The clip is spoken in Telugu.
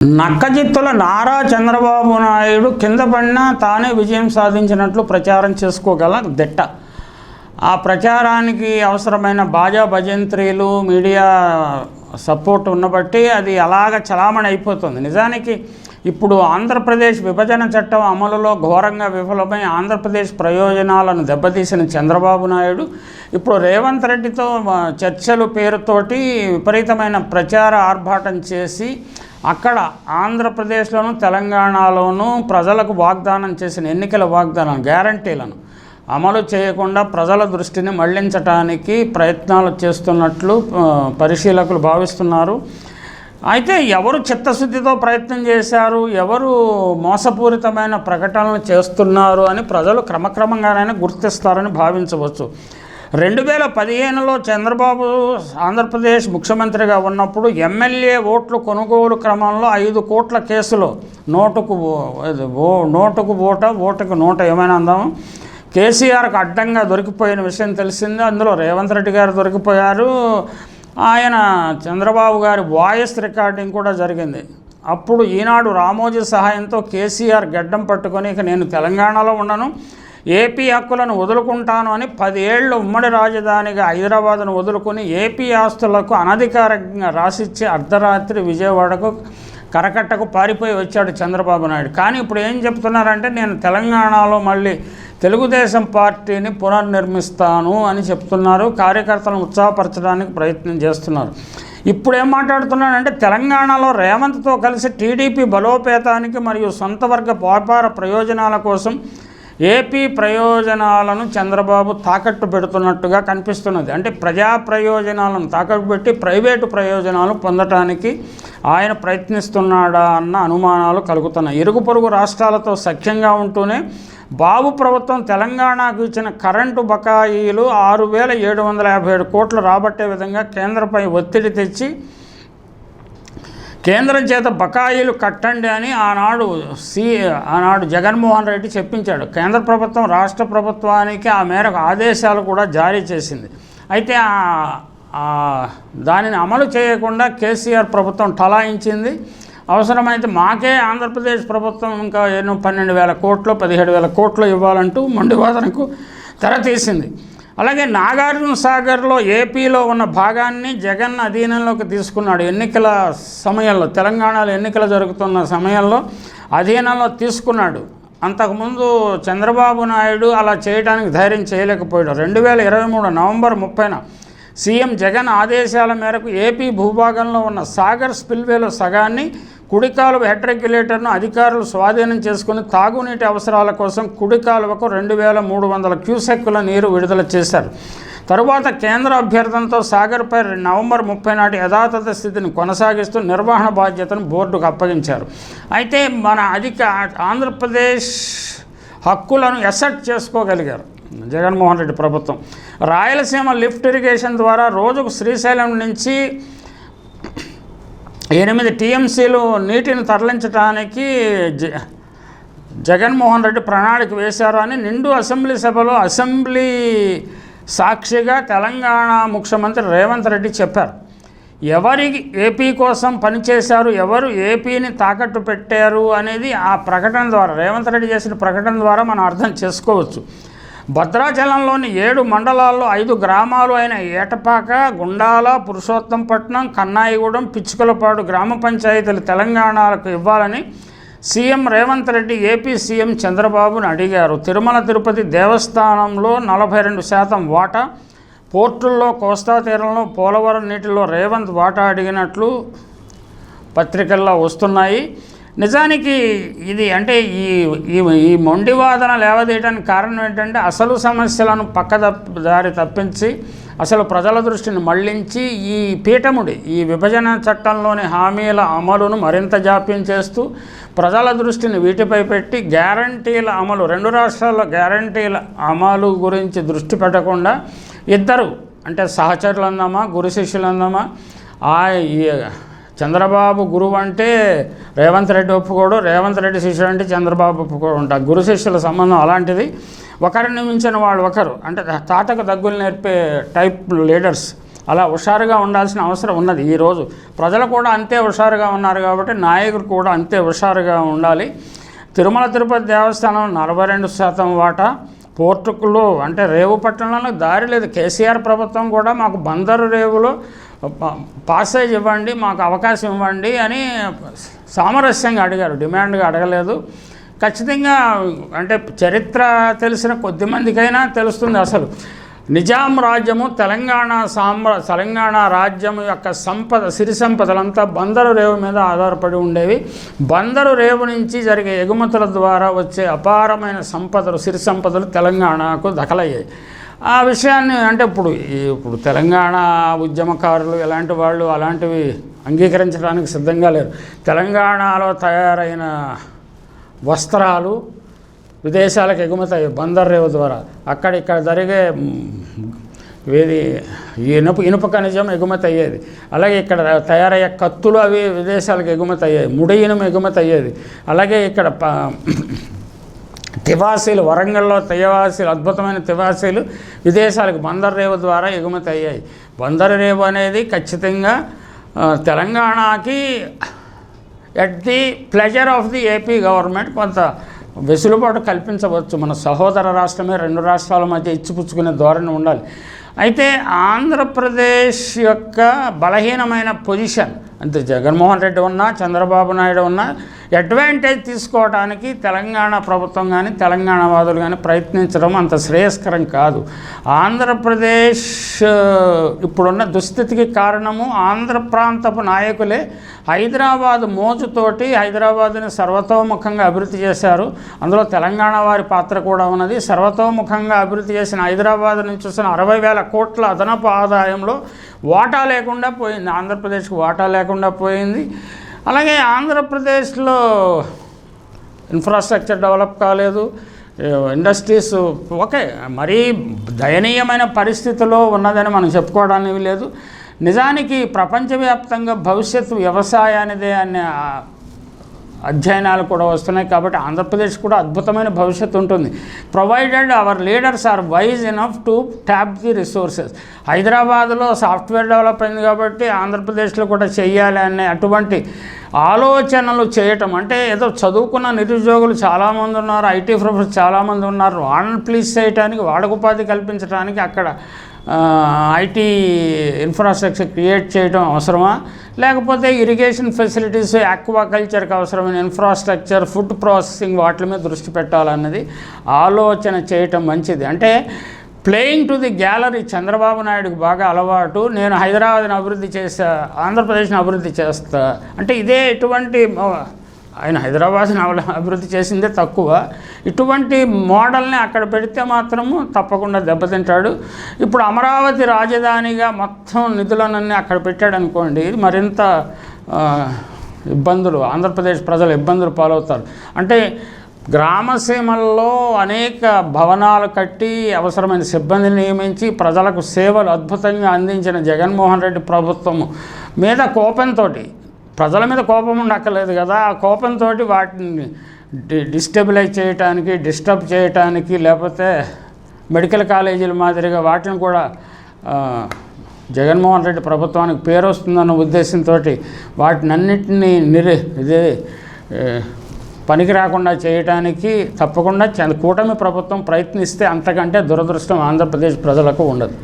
నక్కజిత్తుల నారా చంద్రబాబు నాయుడు కింద పడినా తానే విజయం సాధించినట్లు ప్రచారం చేసుకోగల దిట్ట. ఆ ప్రచారానికి అవసరమైన బాజా భజంత్రీలు మీడియా సపోర్ట్ ఉన్నబట్టి అది అలాగ చలామణి అయిపోతుంది. నిజానికి ఇప్పుడు ఆంధ్రప్రదేశ్ విభజన చట్టం అమలులో ఘోరంగా విఫలమై ఆంధ్రప్రదేశ్ ప్రయోజనాలను దెబ్బతీసిన చంద్రబాబు నాయుడు ఇప్పుడు రేవంత్ రెడ్డితో చర్చలు పేరుతోటి విపరీతమైన ప్రచార ఆర్భాటం చేసి అక్కడ ఆంధ్రప్రదేశ్లోను తెలంగాణలోనూ ప్రజలకు వాగ్దానం చేసిన ఎన్నికల వాగ్దానం గ్యారంటీలను అమలు చేయకుండా ప్రజల దృష్టిని మళ్ళించటానికి ప్రయత్నాలు చేస్తున్నట్లు పరిశీలకులు భావిస్తున్నారు. అయితే ఎవరు చిత్తశుద్ధితో ప్రయత్నం చేశారు? ఎవరు మోసపూరితమైన ప్రకటనలు చేస్తున్నారు అని ప్రజలు క్రమక్రమంగానైనా గుర్తిస్తారని భావించవచ్చు. రెండు వేల పదిహేనులో చంద్రబాబు ఆంధ్రప్రదేశ్ ముఖ్యమంత్రిగా ఉన్నప్పుడు ఎమ్మెల్యే ఓట్లు కొనుగోలు క్రమంలో ఐదు కోట్ల కేసులో. నోటుకు ఓ- నోటుకు ఓట ఓటుకు నోట ఏమైనా అందాము? కేసీఆర్కు అడ్డంగా దొరికిపోయిన విషయం తెలిసింది. అందులో రేవంత్ రెడ్డి గారు దొరికిపోయారు. ఆయన చంద్రబాబు గారి వాయిస్ రికార్డింగ్ కూడా జరిగింది. అప్పుడు ఈనాడు రామోజీ సహాయంతో కేసీఆర్ గడ్డం పట్టుకొని ఇక నేను తెలంగాణలో ఉన్నాను ఏపీ హక్కులను వదులుకుంటాను అని పదేళ్ళు ఉమ్మడి రాజధానిగా హైదరాబాద్ను వదులుకొని ఏపీ ఆస్తులకు అనధికారికంగా రాసిచ్చి అర్ధరాత్రి విజయవాడకు కరకట్టకు పారిపోయి వచ్చాడు చంద్రబాబు నాయుడు. కానీ ఇప్పుడు ఏం చెప్తున్నారంటే నేను తెలంగాణలో మళ్ళీ తెలుగుదేశం పార్టీని పునర్నిర్మిస్తాను అని చెప్తున్నారు. కార్యకర్తలను ఉత్సాహపరచడానికి ప్రయత్నం చేస్తున్నారు. ఇప్పుడు ఏం మాట్లాడుతున్నానంటే తెలంగాణలో రేవంత్తో కలిసి టీడీపీ బలోపేతానికి మరియు సొంత వర్గ వ్యాపార ప్రయోజనాల కోసం ఏపీ ప్రయోజనాలను చంద్రబాబు తాకట్టు పెడుతున్నట్టుగా కనిపిస్తున్నది. అంటే ప్రజా ప్రయోజనాలను తాకట్టు పెట్టి ప్రైవేటు ప్రయోజనాలు పొందటానికి ఆయన ప్రయత్నిస్తున్నాడా అన్న అనుమానాలు కలుగుతున్నాయి. ఇరుగు పొరుగు రాష్ట్రాలతో సఖ్యంగా ఉంటూనే బాబు ప్రభుత్వం తెలంగాణకు ఇచ్చిన కరెంటు బకాయిలు ఆరు వేల ఏడు వందల యాభై ఏడు కోట్లు రాబట్టే విధంగా కేంద్రంపై ఒత్తిడి తెచ్చి కేంద్రం చేత బకాయిలు కట్టండి అని ఆనాడు సి ఆనాడు జగన్మోహన్ రెడ్డి చెప్పించాడు. కేంద్ర ప్రభుత్వం రాష్ట్ర ప్రభుత్వానికి ఆ మేరకు ఆదేశాలు కూడా జారీ చేసింది. అయితే దానిని అమలు చేయకుండా కేసీఆర్ ప్రభుత్వం టలాయించింది అవసరమైతే మాకే ఆంధ్రప్రదేశ్ ప్రభుత్వం ఇంకా ఎన్నో పన్నెండు వేల కోట్లు పదిహేడు వేల కోట్లు ఇవ్వాలంటూ మొండివాదనకు తెరతీసింది అలాగే నాగార్జున సాగర్లో ఏపీలో ఉన్న భాగాన్ని జగన్ అధీనంలోకి తీసుకున్నాడు. ఎన్నికల సమయంలో తెలంగాణలో ఎన్నికలు జరుగుతున్న సమయంలో అధీనంలో తీసుకున్నాడు. అంతకుముందు చంద్రబాబు నాయుడు అలా చేయడానికి ధైర్యం చేయలేకపోయాడు. రెండు వేల ఇరవై మూడు నవంబర్ ముప్పైన సీఎం జగన్ ఆదేశాల మేరకు ఏపీ భూభాగంలో ఉన్న సాగర్ స్పిల్వేలో సగాన్ని కుడికాలువ హెడ్ రెగ్యులేటర్ను అధికారులు స్వాధీనం చేసుకుని తాగునీటి అవసరాల కోసం కుడికాలువకు రెండు వేల మూడు వందల క్యూసెక్కుల నీరు విడుదల చేశారు. తరువాత కేంద్ర అభ్యర్థనతో సాగర్పై నవంబర్ ముప్పై నాటి యథాతథ స్థితిని కొనసాగిస్తూ నిర్వహణ బాధ్యతను బోర్డుకు అప్పగించారు. అయితే మన అధిక ఆంధ్రప్రదేశ్ హక్కులను ఎసెట్ చేసుకోగలిగారు. జగన్మోహన్ రెడ్డి ప్రభుత్వం. రాయలసీమ లిఫ్ట్ ఇరిగేషన్ ద్వారా రోజుకు శ్రీశైలం నుంచి ఎనిమిది టీఎంసీలు నీటిని తరలించడానికి జ జగన్మోహన్ రెడ్డి ప్రణాళిక వేశారు అని నిండు అసెంబ్లీ సభలో అసెంబ్లీ సాక్షిగా తెలంగాణ ముఖ్యమంత్రి రేవంత్ రెడ్డి చెప్పారు. ఎవరికి ఏపీ కోసం పనిచేశారు ఎవరు ఏపీని తాకట్టు పెట్టారు అనేది ఆ ప్రకటన ద్వారా రేవంత్ రెడ్డి చేసిన ప్రకటన ద్వారా మనం అర్థం చేసుకోవచ్చు. భద్రాచలంలోని ఏడు మండలాల్లో ఐదు గ్రామాలు అయిన ఏటపాక గుండాల పురుషోత్తంపట్నం కన్నాయిగూడెం పిచ్చుకలపాడు గ్రామ పంచాయతీలు తెలంగాణకు ఇవ్వాలని CM Revanth Reddy AP CM చంద్రబాబును అడిగారు. తిరుమల తిరుపతి దేవస్థానంలో నలభై రెండు శాతం వాటా పోర్టుల్లో కోస్తా తీరంలో పోలవరం నీటిలో రేవంత్ వాటా అడిగినట్లు పత్రికల్లో వస్తున్నాయి. నిజానికి ఇది అంటే ఈ ఈ ఈ మొండివాదన లేవదీయడానికి కారణం ఏంటంటే అసలు సమస్యలను పక్క దారి తప్పించి అసలు ప్రజల దృష్టిని మళ్ళించి ఈ పీఠముడి ఈ విభజన చట్టంలోని హామీల అమలును మరింత జాప్యం చేస్తూ ప్రజల దృష్టిని వీటిపై పెట్టి గ్యారంటీల అమలు రెండు రాష్ట్రాల్లో గ్యారంటీల అమలు గురించి దృష్టి పెట్టకుండా ఇద్దరు అంటే సహచరులు అందామా గురు శిష్యులు అందామా ఆ ఈ చంద్రబాబు గురువు అంటే రేవంత్ రెడ్డి ఒప్పుకోడు రేవంత్ రెడ్డి శిష్యుడు అంటే చంద్రబాబు ఒప్పుకోడు ఉంటారు గురు శిష్యుల సంబంధం అలాంటిది. ఒకరిని మించిన వాళ్ళు ఒకరు. అంటే తాటకు దగ్గులు నేర్పే టైప్ లీడర్స్. అలా హుషారుగా ఉండాల్సిన అవసరం ఉన్నది ఈరోజు ప్రజలు కూడా అంతే హుషారుగా ఉన్నారు కాబట్టి నాయకులు కూడా అంతే హుషారుగా ఉండాలి. తిరుమల తిరుపతి దేవస్థానం నలభై రెండు శాతం వాటా. పోర్టుకులు అంటే రేవు పట్టణంలో దారి లేదు. కేసీఆర్ ప్రభుత్వం కూడా మాకు బందరు రేవులో పాసేజ్ ఇవ్వండి మాకు అవకాశం ఇవ్వండి అని సామరస్యంగా అడిగారు. డిమాండ్గా అడగలేదు. ఖచ్చితంగా అంటే చరిత్ర తెలిసిన కొద్ది మందికైనా తెలుస్తుంది అసలు. నిజాం రాజ్యము తెలంగాణ సామ్ర తెలంగాణ రాజ్యం యొక్క సంపద సిరి సంపదలంతా బందరు రేవు మీద ఆధారపడి ఉండేవి. బందరు రేవు నుంచి జరిగే ఎగుమతుల ద్వారా వచ్చే అపారమైన సంపదలు సిరి సంపదలు తెలంగాణకు దఖలయ్యాయి. ఆ విషయాన్ని అంటే ఇప్పుడు ఇప్పుడు తెలంగాణ ఉద్యమకారులు ఎలాంటి వాళ్ళు అలాంటివి అంగీకరించడానికి సిద్ధంగా లేరు. తెలంగాణలో తయారైన వస్త్రాలు విదేశాలకు ఎగుమతి బందర్ రేవు ద్వారా అక్కడ ఇక్కడ జరిగే మ్, ఏది ఇనుప ఇనుప ఖనిజం ఎగుమతి అయ్యేది అలాగే ఇక్కడ తయారయ్యే కత్తులు అవి విదేశాలకు ఎగుమతి అయ్యాయి ముడి ఇనుము ఎగుమతి అయ్యేది అలాగే ఇక్కడ ప తివాసీలు వరంగల్లో తివాసీలు అద్భుతమైన తివాసీలు విదేశాలకు బందర్ రేవు ద్వారా ఎగుమతి అయ్యాయి బందర్ రేవు అనేది ఖచ్చితంగా తెలంగాణకి at the pleasure of the AP government కొంత వెసులుబాటు కల్పించవచ్చు. మన సహోదర రాష్ట్రమే రెండు రాష్ట్రాల మధ్య ఇచ్చిపుచ్చుకునే ధోరణి ఉండాలి. అయితే ఆంధ్రప్రదేశ్ యొక్క బలహీనమైన పొజిషన్ అంటే జగన్మోహన్ రెడ్డి ఉన్నా చంద్రబాబు నాయుడు ఉన్నా అడ్వాంటేజ్ తీసుకోవడానికి తెలంగాణ ప్రభుత్వం కానీ తెలంగాణ వాదులు కానీ ప్రయత్నించడం అంత శ్రేయస్కరం కాదు. ఆంధ్రప్రదేశ్ ఇప్పుడున్న దుస్థితికి కారణము ఆంధ్ర ప్రాంతపు నాయకులే హైదరాబాద్ మోజుతోటి హైదరాబాద్ని సర్వతోముఖంగా అభివృద్ధి చేశారు. అందులో తెలంగాణ వారి పాత్ర కూడా ఉన్నది. సర్వతోముఖంగా అభివృద్ధి చేసిన హైదరాబాద్ నుంచి వస్తున్న అరవై వేల కోట్ల అదనపు ఆదాయంలో వాటా లేకుండా పోయింది. ఆంధ్రప్రదేశ్కి వాటా లేకుండా పోయింది. అలాగే ఆంధ్రప్రదేశ్లో ఇన్ఫ్రాస్ట్రక్చర్ డెవలప్ కాలేదు. ఇండస్ట్రీస్ ఓకే మరీ దయనీయమైన పరిస్థితిలో ఉన్నదని మనం చెప్పుకోవడానికి లేదు నిజానికి ప్రపంచవ్యాప్తంగా భవిష్యత్తు వ్యవసాయానిదే అనే అధ్యయనాలు కూడా వస్తున్నాయి కాబట్టి ఆంధ్రప్రదేశ్ కూడా అద్భుతమైన భవిష్యత్తు ఉంటుంది. Provided our leaders are wise enough to tap the resources హైదరాబాద్లో సాఫ్ట్వేర్ డెవలప్ అయింది కాబట్టి ఆంధ్రప్రదేశ్లో కూడా చేయాలి అనే అటువంటి ఆలోచనలు చేయటం అంటే ఏదో చదువుకున్న నిరుద్యోగులు చాలామంది ఉన్నారు ఐటీ ప్రొఫెసర్ చాలామంది ఉన్నారు. వాళ్ళని ప్లీజ్ చేయడానికి వాళ్ళకు ఉపాధి కల్పించడానికి అక్కడ ఐటీ ఇన్ఫ్రాస్ట్రక్చర్ క్రియేట్ చేయడం అవసరమా? లేకపోతే ఇరిగేషన్ ఫెసిలిటీస్ ఆక్వాకల్చర్కి అవసరమైన ఇన్ఫ్రాస్ట్రక్చర్ ఫుడ్ ప్రాసెసింగ్ వాటి మీద దృష్టి పెట్టాలన్నది ఆలోచన చేయటం మంచిది. అంటే playing to the gallery Chandrababu నాయుడుకి బాగా అలవాటు. నేను హైదరాబాద్ని అభివృద్ధి చేస్తా ఆంధ్రప్రదేశ్ని అభివృద్ధి చేస్తా. అంటే ఇదే ఎటువంటి ఆయన హైదరాబాద్ని అవల అభివృద్ధి చేసిందే తక్కువ. ఇటువంటి మోడల్ని అక్కడ పెడితే మాత్రము తప్పకుండా దెబ్బతింటాడు. ఇప్పుడు అమరావతి రాజధానిగా మొత్తం నిధులనన్నీ అక్కడ పెట్టాడు అనుకోండి మరింత ఇబ్బందులు ఆంధ్రప్రదేశ్ ప్రజలు ఇబ్బందులు పాలవుతారు. అంటే గ్రామసీమల్లో అనేక భవనాలు కట్టి అవసరమైన సిబ్బందిని నియమించి ప్రజలకు సేవలు అద్భుతంగా అందించిన జగన్మోహన్ రెడ్డి ప్రభుత్వము మీద కోపంతో ప్రజల మీద కోపం ఉండక్కర్లేదు కదా. ఆ కోపంతో వాటిని డి- డిస్టెబిలైజ్ చేయటానికి డిస్టర్బ్ చేయటానికి లేకపోతే మెడికల్ కాలేజీల మాదిరిగా వాటిని కూడా జగన్మోహన్ రెడ్డి ప్రభుత్వానికి పేరు వస్తుందన్న ఉద్దేశంతో వాటినన్నింటినీ నిరి ఇదే ఇది పనికి రాకుండా చేయటానికి తప్పకుండా కూటమి ప్రభుత్వం ప్రయత్నిస్తే అంతకంటే దురదృష్టం ఆంధ్రప్రదేశ్ ప్రజలకు ఉండదు.